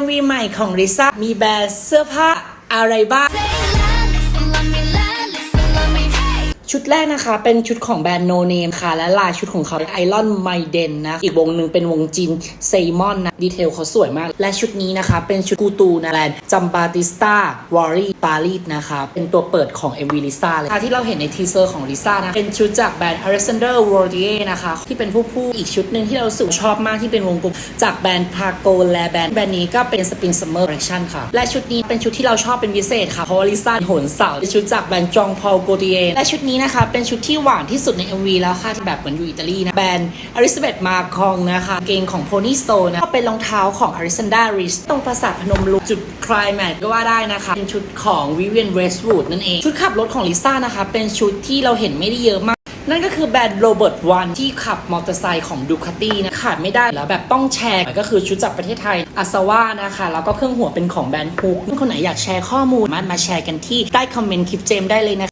MV ใหม่ของลิซ่ามีแบรนด์เสื้อผ้าอะไรบ้าง ชุดแรกนะคะ เป็นชุดของแบรนด์โนเนมค่ะ และลายชุดของเขาไอรอนไมเดนนะ อีกวงหนึ่งเป็นวงจีนเซมอนนะ ดีเทลเขาสวยมาก และชุดนี้นะคะ เป็นชุดกูตูนะแบรนด์จัมบาติสตาวอรี่ปารีสนะคะ เป็นตัวเปิดของ MV ลิซ่าเลยค่ะที่เราเห็นในทีเซอร์ของลิซ่านะเป็นชุดจากแบรนด์ Alexander w a r d i e r นะคะ ที่เป็นผู้ผู้อีกชุดหนึ่งที่เราสึกชอบมากที่เป็นวงกลมจากแบรนด์พาโกและแบรนด์แบรนด์นี้ก็เป็น Spring Summer Collection ค่ะ และชุดนี้เป็นชุดที่เราชอบเป็นพิเศษค่ะเพราะว่าลิซ่าโหนเสาเป็นชุดจากแบรนด์จองพอลโกเดียและชุดนี้นะคะ เป็นชุดที่หวานที่สุดใน MV แล้วค่ะ แบบเหมือนอยู่อิตาลีนะ แบรนด์อริสเบตมาคองนะคะ เกงของ Pony Store นะ ก็เป็นรองเท้าของ a r i s a n d a r i s ตรงปราสาทพนมรุ้งจุดคลายแมทก็ว่าได้นะคะ เป็นชุดของ Vivienne Westwood นั่นเอง ชุดขับรถของลิซ่านะคะ เป็นชุดที่เราเห็นไม่ได้เยอะมากนั่นก็คือแบรนด์โรเบิร์ตวันที่ขับมอเตอร์ไซค์ของดูคาตี้นะขาดไม่ได้แล้วแบบต้องแชร์ก็คือชุดจากประเทศไทยอาซาว่านะคะ แล้วก็เครื่องหัวเป็นของแบรนด์ฮุกคนไหนอยากแชร์ข้อมูลมามาแชร์กันที่ใต้คอมเมนต์คลิปเจมได้เลยนะคะ